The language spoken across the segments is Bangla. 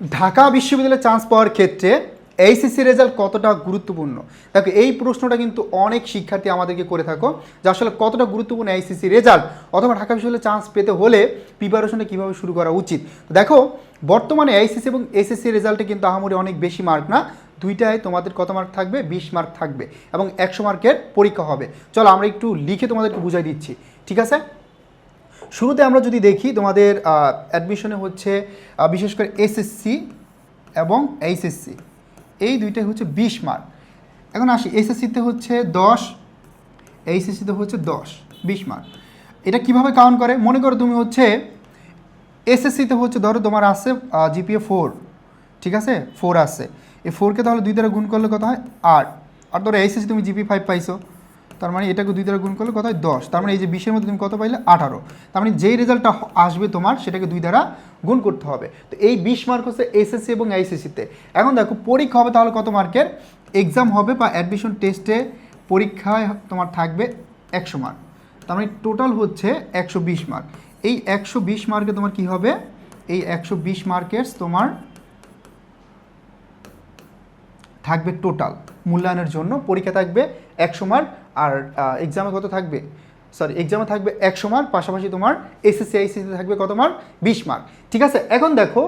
ঢাকা বিশ্ববিদ্যালয়ে চান্স পাওয়ার ক্ষেত্রে এইচএসসি রেজাল্ট কতটা গুরুত্বপূর্ণ? দেখো, এই প্রশ্নটা কিন্তু অনেক শিক্ষার্থী আমাদেরকে করে থাকো, যে আসলে কতটা গুরুত্বপূর্ণ এইচএসসি রেজাল্ট অথবা ঢাকা বিশ্ববিদ্যালয়ে চান্স পেতে হলে প্রিপারেশনটা কীভাবে শুরু করা উচিত? দেখো, বর্তমানে এইচএসসি এবং এসএসসি রেজাল্টে কিন্তু আহামরি অনেক বেশি মার্ক না, দুইটায় তোমাদের কত মার্ক থাকবে? বিশ মার্ক থাকবে এবং একশো মার্কের পরীক্ষা হবে। চলো আমরা একটু লিখে তোমাদেরকে বুঝাই দিচ্ছি। ঠিক আছে? শুরুতে আমরা যদি দেখি তোমাদের অ্যাডমিশনে হচ্ছে বিশেষ করে এসএসসি এবং এইচএসসি এই দুইটাই হচ্ছে বিশ মার্ক এখন আসি এসএসসিতে হচ্ছে দশ এইচএসসিতে হচ্ছে দশ, বিশ মার্ক এটা কীভাবে কাউন্ট করে? মনে করো তুমি হচ্ছে এসএসসিতে হচ্ছে, ধরো তোমার আছে জিপিএ ফোর ঠিক আছে? ফোর আছে। এই ফোরকে তাহলে দুই দ্বারা গুণ করলে কত হয়? আট। আর ধরো এইচএসসি তুমি জিপি ফাইভ পাইছো। তার মানে এটাকে দুই দ্বারা গুণ করলে কত হয়? দশ। তার মানে এই যে বিশের মধ্যে তুমি কত পাইলে? আঠারো। তার মানে যেই রেজাল্টটা আসবে তোমার, সেটাকে দুই দ্বারা গুণ করতে হবে। তো এই বিশ মার্ক হচ্ছে এসএসসি এবং এইচএসসিতে এখন দেখো, পরীক্ষা হবে তাহলে কত মার্কের? এক্সাম হবে বা অ্যাডমিশন টেস্টে পরীক্ষায় তোমার থাকবে একশো মার্ক তার মানে টোটাল হচ্ছে একশো বিশ মার্ক এই একশো বিশ মার্কে তোমার কি হবে? এই একশো বিশ মার্কের তোমার থাকবে টোটাল মূল্যায়নের জন্য পরীক্ষা থাকবে একশো মার্ক আর এক্সামে কত থাকবে? সরি এক্সামে থাকবে একশো মার্ক পাশাপাশি তোমার এসএসসি আইসিসিতে থাকবে কত মার্ক বিশ মার্ক ঠিক আছে? এখন দেখো,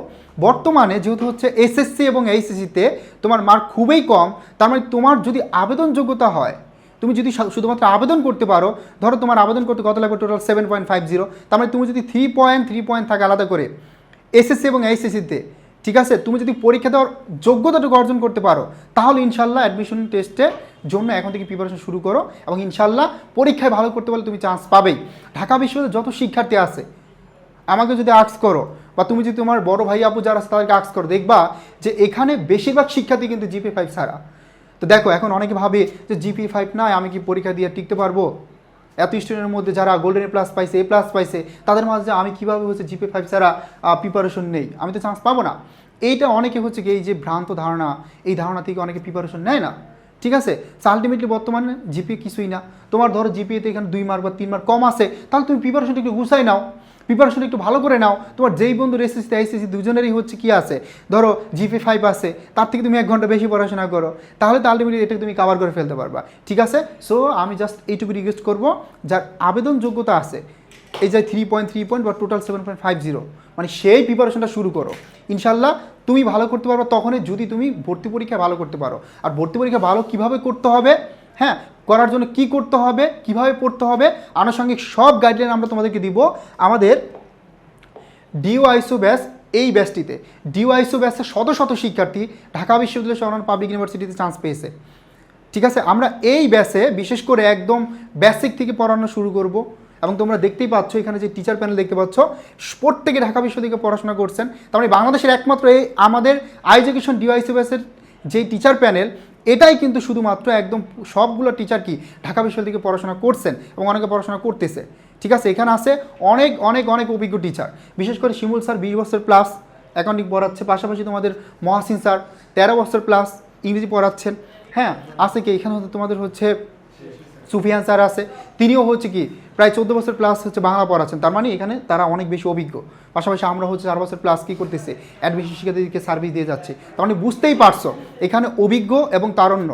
বর্তমানে যেহেতু হচ্ছে এসএসসি এবং এইচএসসিতে তোমার মার্ক খুবই কম, তার মানে তোমার যদি আবেদন যোগ্যতা হয়, তুমি যদি শুধুমাত্র আবেদন করতে পারো, ধরো তোমার আবেদন করতে কত লাগবে? Total seven point five zero তার মানে তুমি যদি থ্রি পয়েন্ট থ্রি পয়েন্ট থাকে আলাদা করে এসএসসি এবং এইচএসসিতে ঠিক আছে? তুমি যদি পরীক্ষা দেওয়ার যোগ্যতাটুকু অর্জন করতে পারো, তাহলে ইনশাল্লাহ অ্যাডমিশন টেস্টে জন্য এখন থেকে প্রিপারেশন শুরু করো এবং ইনশাল্লাহ পরীক্ষায় ভালো করতে পারলে তুমি চান্স পাবেই। ঢাকা বিশ্ববিদ্যালয়ে যত শিক্ষার্থী আছে, আমাকে যদি আর্টস করো বা তুমি যদি তোমার বড় ভাই আপু যারা আছে তাদেরকে আর্টস করো, দেখবা যে এখানে বেশিরভাগ শিক্ষার্থী কিন্তু জিপি ফাইভ ছাড়া। তো দেখো, এখন অনেকে ভাবে যে জিপি ফাইভ নয় আমি কি পরীক্ষা দিয়ে টিকতে পারব? এত স্টুডেন্টের মধ্যে যারা গোল্ডেন প্লাস পাইছে এ প্লাস পাইছে, তাদের মাঝে আমি কীভাবে হচ্ছে জিপি ফাইভ ছাড়া প্রিপারেশন নেই? আমি তো চান্স পাবো না। এইটা অনেকে হচ্ছে কি, এই যে ভ্রান্ত ধারণা, এই ধারণা থেকে অনেকে প্রিপারেশন নেয় না। ঠিক আছে? আলটিমেটলি বর্তমানে জিপি কিছুই না। তোমার ধরো জিপিএতে এখানে দুই মার্ক বা তিন মার্ক কম আছে, তাহলে তুমি প্রিপারেশনটা একটু গুছাই নাও। প্রিপারেশন একটু ভালো করে নাও। তোমার যেই বন্ধুর এসএসসি আইসিসি দুজনেরই হচ্ছে কি আছে? ধরো জিপি ফাইভ আছে, তার থেকে তুমি এক ঘণ্টা বেশি পড়াশোনা করো। তাহলে তো আলটিমেটলি এটাকে তুমি কাভার করে ফেলতে পারবা। ঠিক আছে? সো আমি জাস্ট এইটুকু রিকোয়েস্ট করব, যার আবেদন যোগ্যতা আছে, এই যে থ্রি পয়েন্ট থ্রি পয়েন্ট বা total seven point five zero মানে সেই প্রিপারেশনটা শুরু করো। ইনশাল্লাহ তুমি ভালো করতে পারবে, তখনই যদি তুমি ভর্তি পরীক্ষা ভালো করতে পারো। আর ভর্তি পরীক্ষা ভালো কীভাবে করতে হবে? হ্যাঁ করার জন্য কি করতে হবে? কীভাবে পড়তে হবে? আনুষঙ্গিক সব গাইডলাইন আমরা তোমাদেরকে দিব। আমাদের ডিওআইসো ব্যাস এই ব্যাচটিতে ডিওআইসো ব্যাচের শত শত শিক্ষার্থী ঢাকা বিশ্ববিদ্যালয় সরান পাবলিক ইউনিভার্সিটিতে চান্স পেয়েছে। ঠিক আছে? আমরা এই ব্যাচে বিশেষ করে একদম বেসিক থেকে পড়ানো শুরু করব। এবং তোমরা দেখতেই পাচ্ছ, এখানে যে টিচার প্যানেল দেখতে পাচ্ছ, প্রত্যেকে ঢাকা বিশ্ববিদ্যালয় থেকে পড়াশোনা করছেন। তার মানে বাংলাদেশের একমাত্র এই আমাদের ডিওআইসি ব্যাচের যে টিচার প্যানেল এটাই কিন্তু শুধুমাত্র একদম সবগুলো টিচার কি ঢাকা বিশ্ববিদ্যালয় থেকে পড়াশোনা করছেন এবং অনেকে পড়াশোনা করতেছে। ঠিক আছে, এখানে আছে অনেক অনেক অনেক অভিজ্ঞ টিচার বিশেষ করে শিমুল স্যার বিশ বছর প্লাস অ্যাকাউন্টিং পড়াচ্ছে, পাশাপাশি তোমাদের মহাসিন স্যার তেরো বছর প্লাস ইংরেজি পড়াচ্ছেন। হ্যাঁ আছে কি? এখানে তোমাদের হচ্ছে সুফিয়ান স্যার আছে। তিনিও হচ্ছে কি প্রায় চোদ্দ বছর প্লাস হচ্ছে বাংলা পড়াচ্ছেন। তার মানে এখানে তারা অনেক বেশি অভিজ্ঞ। পাশাপাশি আমরা হচ্ছে চার বছর প্লাস কী করতেছে? অ্যাডমিশন শিক্ষার্থীদেরকে সার্ভিস দিয়ে যাচ্ছে। তার মানে বুঝতেই পারছ এখানে অভিজ্ঞ এবং তারণ্য।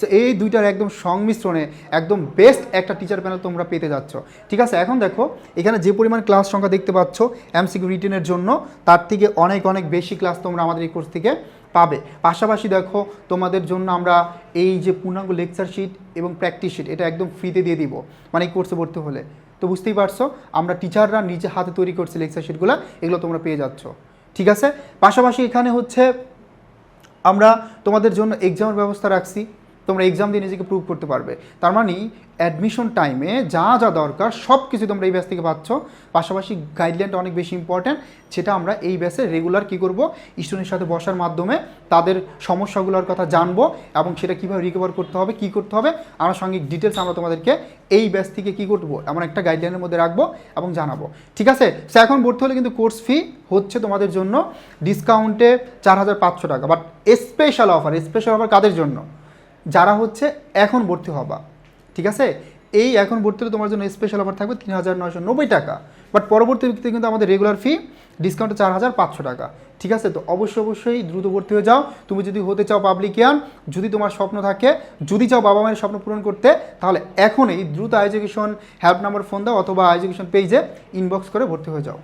So, এই দুইটার একদম সংমিশ্রণে একদম বেস্ট একটা টিচার প্যানেল তোমরা পেতে যাচ্ছ। ঠিক আছে এখন দেখো এখানে যে পরিমাণ ক্লাস সংখ্যা দেখতে পাচ্ছ এমসিকিউ রিটেনের জন্য তার থেকে অনেক অনেক বেশি ক্লাস তোমরা আমাদের এই কোর্স থেকে পাবে। পাশাপাশি দেখো, তোমাদের জন্য আমরা এই যে পূর্ণাঙ্গ লেকচার শিট এবং প্র্যাকটিস শিট এটা একদম ফ্রিতে দিয়ে দিব মানে এই কোর্সে ভর্তি হলে। তো বুঝতেই পারছ, আমরা টিচাররা নিজে হাতে তৈরি করছে লেকচার শিটগুলো এগুলো তোমরা পেয়ে যাচ্ছ। ঠিক আছে? পাশাপাশি এখানে হচ্ছে, আমরা তোমাদের জন্য এক্সামের ব্যবস্থা রাখছি। তোমরা এক্সাম দিয়ে নিজেকে প্রুভ করতে পারবে। তার মানে অ্যাডমিশন টাইমে যা যা দরকার সব কিছু তোমরা এই ব্যাচ থেকে পাচ্ছ। পাশাপাশি গাইডলাইনটা অনেক বেশি ইম্পর্ট্যান্ট সেটা আমরা এই ব্যাচে রেগুলার কী করব? স্টুডেন্টের সাথে বসার মাধ্যমে তাদের সমস্যাগুলোর কথা জানব এবং সেটা কীভাবে রিকভার করতে হবে, কী করতে হবে, আনুষঙ্গিক ডিটেলস আমরা তোমাদেরকে এই ব্যাচ থেকে কী করব, এমন একটা গাইডলাইনের মধ্যে রাখব এবং জানাব। ঠিক আছে? সো এখন ভর্তি হলে কিন্তু কোর্স ফি হচ্ছে তোমাদের জন্য ডিসকাউন্টে চার হাজার পাঁচশো টাকা but special offer special offer কাদের জন্য? যারা হচ্ছে এখন ভর্তি হবা, ঠিক আছে? এই এখন ভর্তি হলে তোমার জন্য স্পেশাল অফার থাকবে তিন হাজার নয়শো নব্বই টাকা। বাট পরবর্তীতে কিন্তু আমাদের রেগুলার ফি ডিসকাউন্টে চার হাজার পাঁচশো টাকা, ঠিক আছে? তো অবশ্যই অবশ্যই দ্রুত ভর্তি হয়ে যাও। তুমি যদি হতে চাও পাবলিকিয়ান যদি তোমার স্বপ্ন থাকে, যদি চাও বাবা মায়ের স্বপ্ন পূরণ করতে, তাহলে এখনই দ্রুত এডুকেশন হেল্প নাম্বার ফোন দাও অথবা এডুকেশন পেজে ইনবক্স করে ভর্তি হয়ে যাও।